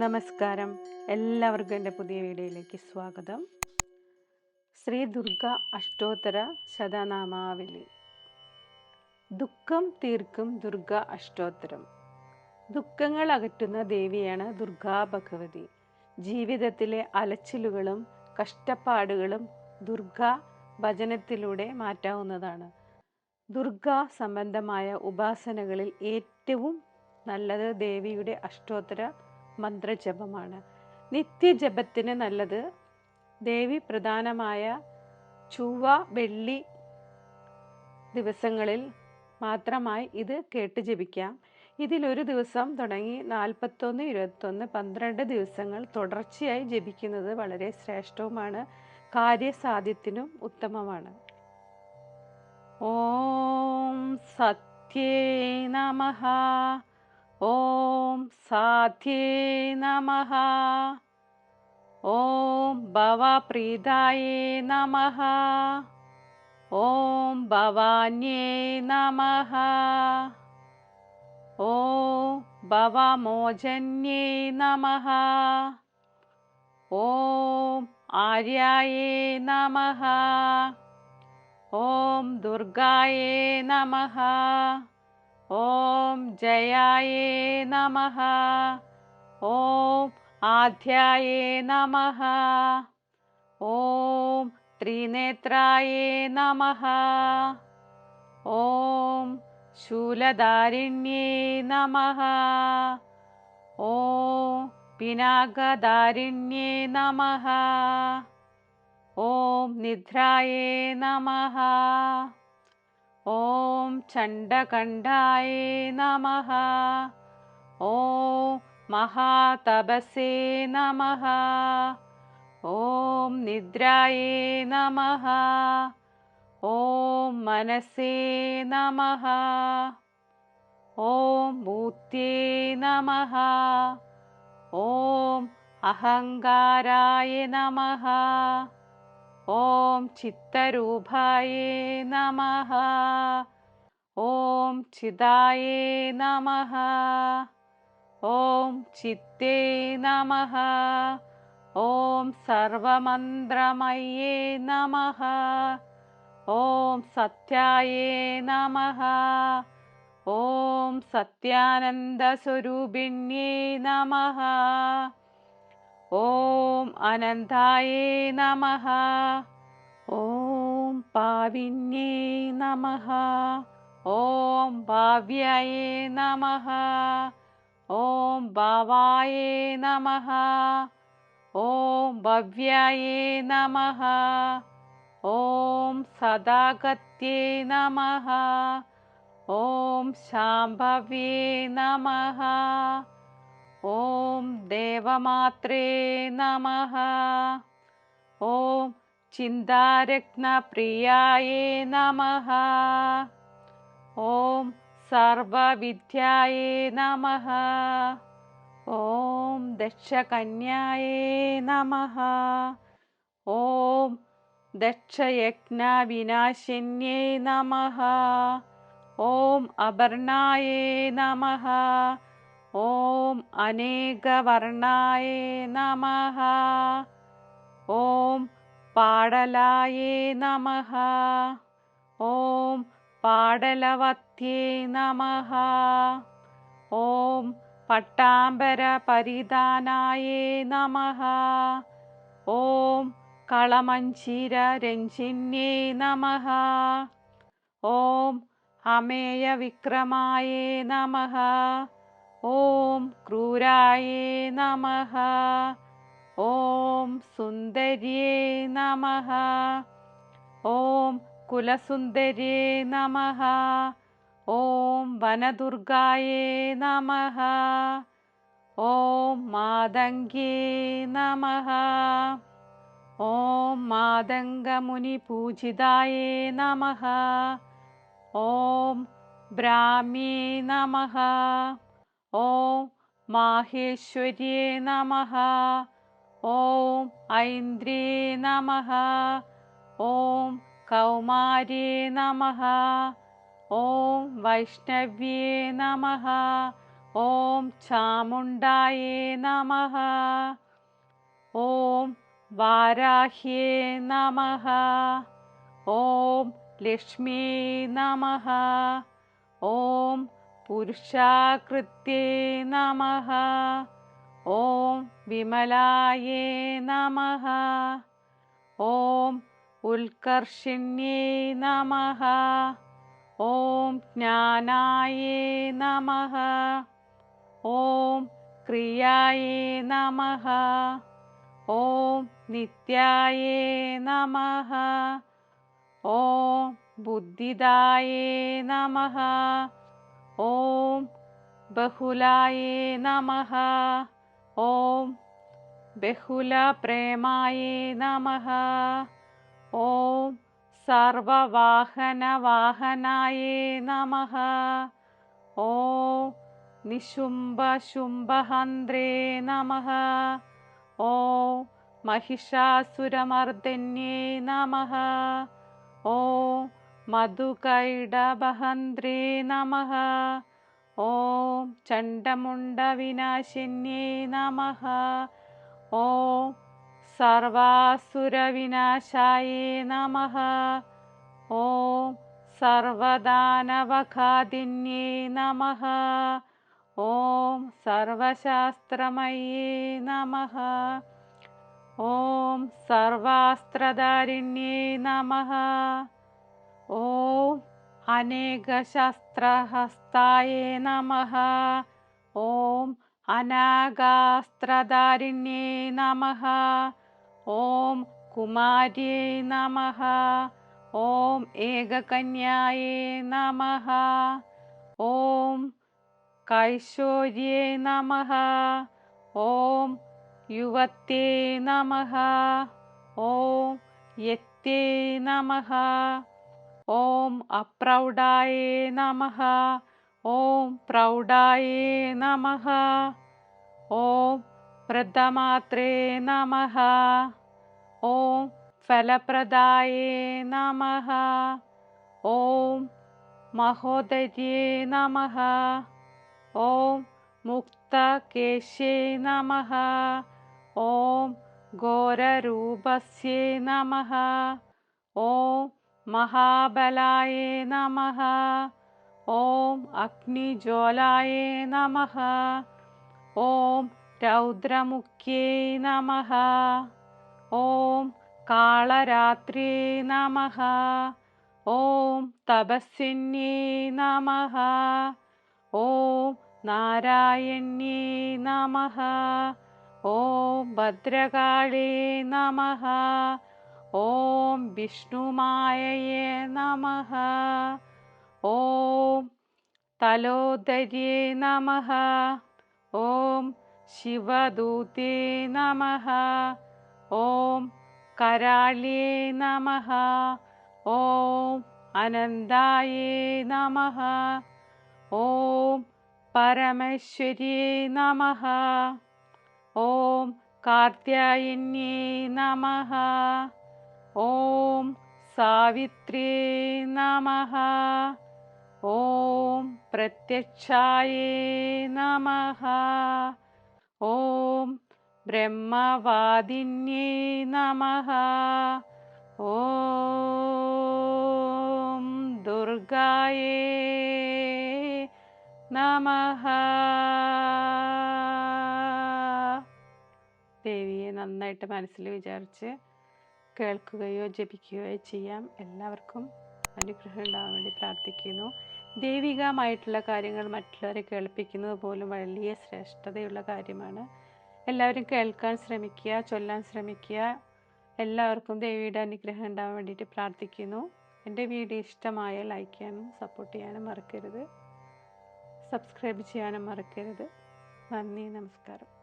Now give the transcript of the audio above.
നമസ്കാരം. എല്ലാവർക്കും എന്റെ പുതിയ വീഡിയോയിലേക്ക് സ്വാഗതം. ശ്രീ ദുർഗ അഷ്ടോത്തര ശതനാമാവലി ദുഃഖം തീർക്കും ദുർഗ അഷ്ടോത്തരം. ദുഃഖങ്ങൾ അകറ്റുന്ന ദേവിയാണ് ദുർഗാ ഭഗവതി. ജീവിതത്തിലെ അലച്ചിലുകളും കഷ്ടപ്പാടുകളും ദുർഗ ഭജനത്തിലൂടെ മാറ്റാവുന്നതാണ്. ദുർഗ സംബന്ധമായ ഉപാസനകളിൽ ഏറ്റവും നല്ലത് ദേവിയുടെ അഷ്ടോത്തര മന്ത്രജപമാണ്. നിത്യജപത്തിന് നല്ലത് ദേവി പ്രധാനമായ ചൊവ്വ വെള്ളി ദിവസങ്ങളിൽ മാത്രമായി ഇത് കേട്ട് ജപിക്കാം. ഇതിലൊരു ദിവസം തുടങ്ങി നാൽപ്പത്തൊന്ന് ഇരുപത്തൊന്ന് പന്ത്രണ്ട് ദിവസങ്ങൾ തുടർച്ചയായി ജപിക്കുന്നത് വളരെ ശ്രേഷ്ഠവുമാണ്. കാര്യസാധ്യത്തിനും ഉത്തമമാണ്. ഓം സത്യേ നമഃ. ॐ साध्ये नमः। ॐ भवप्रीदाये नमः। ॐ भवान्ये नमः। ॐ भवमोजन्ये नमः। ॐ आर्याये नमः। ॐ दुर्गाये नमः। ॐ जयाये नमः। ॐ आध्याये नमः। ॐ त्रिय नमः। ॐ शूलदारिण्ये नमः। ॐ पिनाकदारिण्ये नमः। ॐ निद्राये नमः। ॐ चण्डकण्डाय नमः। ॐ महातपसे नमः। ॐ निद्राये नमः। ॐ मनसे नमः। ॐ मूत्ये नमः। ॐ अहङ्काराय नमः। ॐ चित्तरूभाय नमः। ॐ चिदाय नमः। ॐ चित्ते नमः। ॐ सर्वमन्त्रमये नमः। ॐ सत्याय नमः। ॐ सत्यानन्दस्वरूपिण्ये नमः। ॐ अनन्ताये नमः। ॐ पाविन्ये नमः। ॐ भ्याय नमः। ॐ भवाय नमः। ॐ वव्याय नमः। ॐ सदागत्ये नमः। ॐ शाम्भव्ये नमः। ॐ देवमात्रे नमः। ॐ चिन्तारत्नप्रियायै नमः। ॐ सर्वविद्यायै नमः। ॐ दक्षकन्यायै नमः। ॐ दक्षयज्ञविनाशिन्यै नमः। ॐ अभर्णाय नमः। ॐ अनेकवर्णाय नमः। ॐ पाडलाय नमः। ॐ पाडलवत्ये नमः। ॐ पट्टाम्बरपरिधानाय नमः। ॐ कळमञ्चिररञ्जिन्ये नमः ॐ अमेयविक्रमाय नमः ॐ क्रूराये नमः। ॐ सुन्दर्ये नमः। ॐ कुलसुन्दर्ये नमः। ॐ वनदुर्गाये नमः। ॐ मातङ्गी नमः। ॐ मादङ्गमुनिपूजिताय नमः। ॐ ब्रामी नमः। ॐ माहेश्वर्ये नमः। ॐ ऐन्द्री नमः। ॐ कौमार्ये नमः। ॐ वैष्णव्ये नमः। ॐ चामुण्डाये नमः। ॐ वाराह्ये नमः। ॐ लक्ष्मी नमः। ॐ पुरुषाकृत्ये नमः। ॐ विमलाये नमः। ॐ उत्कर्षिण्ये नमः। ॐ ज्ञानाये नमः। ॐ क्रियाये नमः। ॐ नित्याये नमः। ॐ बुद्धिदाये नमः ॐ बहुलाये नमः। ॐ बहुलप्रेमाये नमः। ॐ सर्ववाहनवाहनाये नमः। ॐ निशुम्भशुम्भहन्द्रे नमः। ॐ महिषासुरमर्दन्ये नमः। ॐ मधुकैडबहन्द्रे नमः। ॐ चण्डमुण्डविनाशिन्ये नमः। ॐ सर्वासुरविनाशाये नमः। ॐ सर्वदानवखादिन्ये नमः। ॐ सर्वशास्त्रमये नमः। ॐ सर्वास्त्रधारिण्ये नमः ॐ अनेकशस्त्रहस्ताये नमः। ॐ अनागास्त्रधारिण्ये नमः। ॐ कुमार्ये नमः। ॐ एककन्याये नमः। ॐ कैशोर्ये नमः। ॐ युवत्ये नमः। ॐ यत्ते नमः ॐ अप्रौढाये नमः। ॐ प्रौढाये नमः। ॐ वृद्धमात्रे नमः। ॐ फलप्रदाये नमः। ॐ महोदये नमः। ॐ मुक्तकेशे नमः। ॐ घोररूपस्य नमः। ॐ महाबलाय नमः। ॐ अग्निज्वालाय नमः। ॐ रौद्रमुख्ये नमः। ॐ कालरात्रे नमः। ॐ तपस्विन्ये नमः। ॐ नारायण्ये नमः। ॐ भद्रकाळे नमः ॐ विष्णुमायये नमः। ॐ तलोदर्ये नमः। ॐ शिवदूते नमः। ॐ कराळे नमः। ॐ अनन्दाये नमः। ॐ परमेश्वर्ये नमः। ॐ कार्त्यायन्ये नमः ഓം സാവിത്രി നമ. ഓം പ്രത്യക്ഷായേ നമ. ഓം ബ്രഹ്മവാദിന്യേ നമ. ഓം ദുർഗായേ നമ. ദേവിയെ നന്നായിട്ട് മനസ്സിൽ വിചാരിച്ച് കേൾക്കുകയോ ജപിക്കുകയോ ചെയ്യാം. എല്ലാവർക്കും അനുഗ്രഹം ഉണ്ടാകാൻ വേണ്ടി പ്രാർത്ഥിക്കുന്നു. ദൈവികമായിട്ടുള്ള കാര്യങ്ങൾ മറ്റുള്ളവരെ കേൾപ്പിക്കുന്നത് പോലും വലിയ ശ്രേഷ്ഠതയുള്ള കാര്യമാണ്. എല്ലാവരും കേൾക്കാൻ ശ്രമിക്കുക ചൊല്ലാൻ ശ്രമിക്കുക. എല്ലാവർക്കും ദേവിയുടെ അനുഗ്രഹം ഉണ്ടാകാൻ വേണ്ടിയിട്ട് പ്രാർത്ഥിക്കുന്നു. എന്റെ വീഡിയോ ഇഷ്ടമായ ലൈക്ക് ചെയ്യാനും സപ്പോർട്ട് ചെയ്യാനും മറക്കരുത്. സബ്സ്ക്രൈബ് ചെയ്യാനും മറക്കരുത്. നന്ദി നമസ്കാരം.